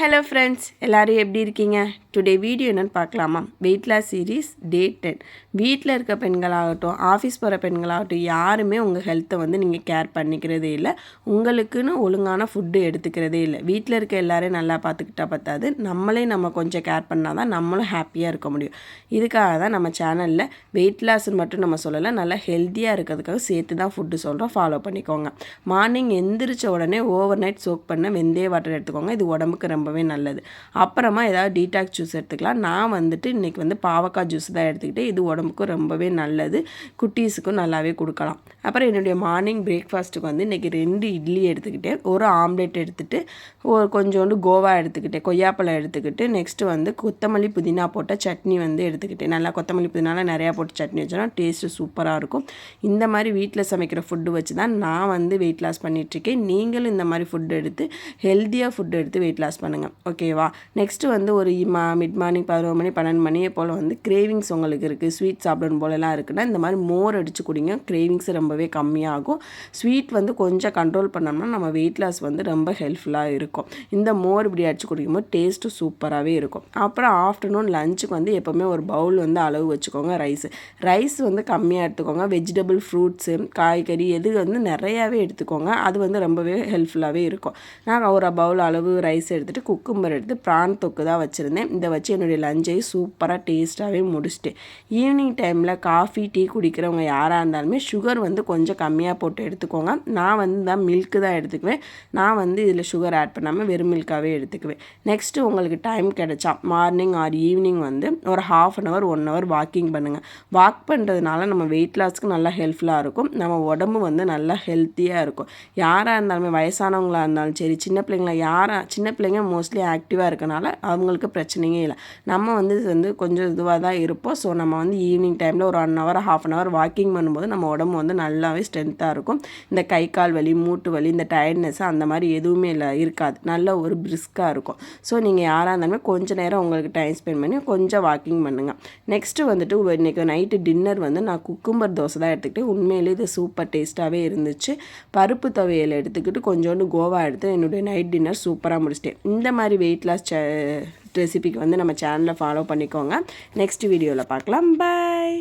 Hello friends எல்லோரும் எப்படி இருக்கீங்க? டுடே வீடியோ என்னென்னு பார்க்கலாமா? Weight loss series day ten வீட்டில் இருக்க பெண்களாகட்டும் ஆஃபீஸ் போகிற பெண்களாகட்டும் யாருமே உங்கள் ஹெல்த்தை வந்து நீங்கள் கேர் பண்ணிக்கிறதே இல்லை. உங்களுக்குன்னு ஒழுங்கான ஃபுட்டு எடுத்துக்கிறதே இல்லை. வீட்டில் இருக்க எல்லோரையும் நல்லா பார்த்துக்கிட்டா பார்த்தாது நம்மளே நம்ம கொஞ்சம் கேர் பண்ணால் தான் நம்மளும் ஹாப்பியாக இருக்க முடியும். இதுக்காக தான் நம்ம சேனலில் வெயிட் லாஸ்ன்னு மட்டும் நம்ம சொல்லலை நல்லா ஹெல்த்தியாக இருக்கிறதுக்காக சேர்த்து தான் ஃபுட்டு சொல்கிறோம் ஃபாலோ பண்ணிக்கோங்க. மார்னிங் எந்திரிச்ச உடனே ஓவர் நைட் சோக் பண்ண வெந்தய வாட்டர் எடுத்துக்கோங்க. இது உடம்புக்கு ரொம்ப ரொம்பவே நல்லது. அப்புறமா ஏதாவது டீடாக்ஸ் ஜூஸ் எடுத்துக்கலாம். நான் வந்துட்டு இன்றைக்கி வந்து பாவக்காய் ஜூஸ் தான் எடுத்துக்கிட்டு இது உடம்புக்கும் ரொம்பவே நல்லது. குட்டீஸுக்கும் நல்லாவே கொடுக்கலாம். அப்புறம் என்னுடைய மார்னிங் பிரேக்ஃபாஸ்ட்டுக்கு வந்து இன்றைக்கி ரெண்டு இட்லி எடுத்துக்கிட்டேன். ஒரு ஆம்லேட் எடுத்துகிட்டு ஒரு கொஞ்சோண்டு கோவா எடுத்துக்கிட்டேன். கொய்யாப்பழம் எடுத்துக்கிட்டு நெக்ஸ்ட்டு வந்து கொத்தமல்லி புதினா போட்ட சட்னி வந்து எடுத்துக்கிட்டேன். நல்லா கொத்தமல்லி புதினாலாம் நிறையா போட்டு சட்னி வச்சோன்னா டேஸ்ட்டு சூப்பராக இருக்கும். இந்த மாதிரி வீட்டில் சமைக்கிற ஃபுட்டு வச்சு தான் நான் வந்து வெயிட் லாஸ் பண்ணிகிட்ருக்கேன் நீங்களும் இந்த மாதிரி ஃபுட்டு எடுத்து ஹெல்த்தியாக ஃபுட்டு எடுத்து வெயிட் லாஸ் பண்ணுங்கள் ஓகேவா நெக்ஸ்ட்டு வந்து ஒரு மா மிட் மார்னிங் பதினோரு மணி பன்னெண்டு மணியை போல் வந்து கிரேவிங்ஸ் உங்களுக்கு இருக்குது ஸ்வீட் சாப்பிடணும் போலலாம் இருக்குன்னா இந்த மாதிரி மோர் அடித்து குடிங்க. கிரேவிங்ஸ் ரொம்பவே கம்மியாகும். ஸ்வீட் வந்து கொஞ்சம் கண்ட்ரோல் பண்ணோம்னா நம்ம வெயிட் லாஸ் வந்து ரொம்ப ஹெல்ப்ஃபுல்லாக இருக்கும். இந்த மோர் இப்படி அடித்து குடிக்கும்போது டேஸ்ட்டு சூப்பராகவே இருக்கும். அப்புறம் ஆஃப்டர்நூன் லஞ்சுக்கு வந்து எப்போவுமே ஒரு பவுல் வந்து அளவு வச்சுக்கோங்க ரைஸ் ரைஸ் வந்து கம்மியாக எடுத்துக்கோங்க. வெஜிடபிள் ஃப்ரூட்ஸு காய்கறி எது வந்து நிறையாவே எடுத்துக்கோங்க. அது வந்து ரொம்பவே ஹெல்ப்ஃபுல்லாகவே இருக்கும். நான் ஒரு பவுல் அளவு ரைஸ் எடுத்துகிட்டு குக்கும்பர் எடுத்து ப்ரான் தொக்கு தான் வச்சுருந்தேன். இதை வச்சு என்னுடைய லஞ்சை சூப்பராக டேஸ்ட்டாகவே முடிச்சுட்டு ஈவினிங் டைமில் காஃபி டீ குடிக்கிறவங்க யாராக இருந்தாலுமே சுகர் வந்து கொஞ்சம் கம்மியாக போட்டு எடுத்துக்கோங்க. நான் வந்து தான் மில்க்கு தான் எடுத்துக்குவேன். நான் வந்து இதில் சுகர் ஆட் பண்ணாமல் வெறும் மில்க்காகவே எடுத்துக்குவேன். நெக்ஸ்ட்டு உங்களுக்கு டைம் கிடைச்சா மார்னிங் ஆர் ஈவினிங் வந்து ஒரு half an hour one hour walking பண்ணுங்கள் வாக் பண்ணுறதுனால நம்ம வெயிட் லாஸ்க்கு நல்லா ஹெல்ப்ஃபுல்லாக இருக்கும். நம்ம உடம்பு வந்து நல்லா ஹெல்த்தியாக இருக்கும். யாராக இருந்தாலுமே வயசானவங்களாக இருந்தாலும் சரி சின்ன பிள்ளைங்கள யாராக சின்ன பிள்ளைங்க மோஸ்ட்லி ஆக்டிவாக இருக்கனால அவங்களுக்கு பிரச்சனையே இல்லை. நம்ம வந்து இது வந்து கொஞ்சம் இதுவாக தான் இருப்போம். ஸோ நம்ம வந்து ஈவினிங் டைமில் ஒரு one hour half an hour walking பண்ணும்போது நம்ம உடம்பு வந்து நல்லாவே ஸ்ட்ரென்த்தாக இருக்கும். இந்த கை கால் வலி மூட்டு வலி இந்த டயர்ட்னஸ் அந்த மாதிரி எதுவுமே இல்லை இருக்காது. நல்ல ஒரு பிரிஸ்காக இருக்கும். ஸோ நீங்கள் யாராக இருந்தாலுமே கொஞ்சம் நேரம் உங்களுக்கு டைம் ஸ்பெண்ட் பண்ணி கொஞ்சம் வாக்கிங் பண்ணுங்கள் நெக்ஸ்ட்டு வந்துட்டு இன்றைக்கி நைட்டு டின்னர் வந்து நான் குக்கும்பர் தோசை தான் எடுத்துக்கிட்டு உண்மையிலே இது சூப்பர் டேஸ்ட்டாகவே இருந்துச்சு. பருப்பு துவையல் எடுத்துக்கிட்டு கொஞ்சோண்டு கோவா எடுத்து என்னுடைய நைட் டின்னர் சூப்பராக முடிச்சிட்டேன். இந்த மாதிரி வெயிட் லாஸ் ரெசிபிக்கு வந்து நம்ம சேனலை ஃபாலோ பண்ணிக்கோங்க. நெக்ஸ்ட் வீடியோவில் பார்க்கலாம். பாய்